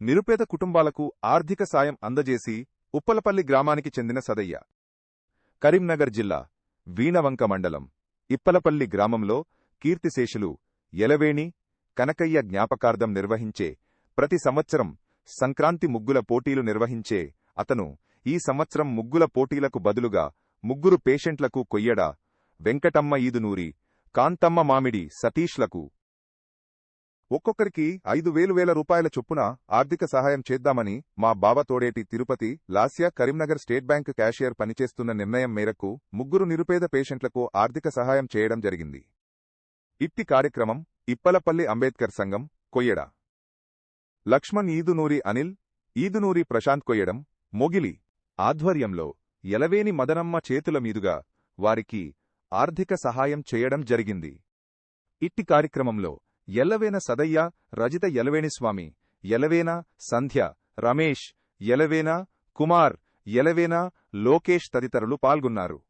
నిరుపేద కుటుంబాలకు ఆర్థిక సాయం అందజేసి ఉప్పలపల్లి గ్రామానికి చెందిన సదయ్య. కరీంనగర్ జిల్లా వీణవంక మండలం ఇప్పలపల్లి గ్రామంలో కీర్తిశేషులు ఎలవేణి కనకయ్య జ్ఞాపకార్థం నిర్వహించే ప్రతి సంవత్సరం సంక్రాంతి ముగ్గుల పోటీలు నిర్వహించే అతను ఈ సంవత్సరం ముగ్గుల పోటీలకు బదులుగా ముగ్గురు పేషెంట్లకు కొయ్యడ వెంకటమ్మ ఈదునూరి కాంతమ్మ మామిడి సతీష్లకు ఒక్కొక్కరికి ఐదు వేలు వేల రూపాయల చొప్పున ఆర్థిక సహాయం చేద్దామని మా బావ Thodeti Tirupati Lasya Karimnagar state bank cashier పనిచేస్తున్న నిర్ణయం మేరకు ముగ్గురు నిరుపేద పేషెంట్లకు ఆర్థిక సహాయం చేయడం జరిగింది. ఇట్టి కార్యక్రమం ఇప్పలపల్లి అంబేద్కర్ సంఘం కొయ్యడ. లక్ష్మణ్ ఈదునూరి అనిల్ ఈదునూరి ప్రశాంత్ కొయ్యడం మొగిలి ఆధ్వర్యంలో ఎలవేని మదనమ్మ చేతుల మీదుగా వారికి ఆర్థిక సహాయం చేయడం జరిగింది. ఇట్టి కార్యక్రమంలో ఎల్లవేన సదయ్య రజిత ఎలవేణిస్వామి ఎలవేన సంధ్య. రమేష్. ఎలవేన కుమార్. ఎలవేన లోకేష్ తదితరులు పాల్గొన్నారు.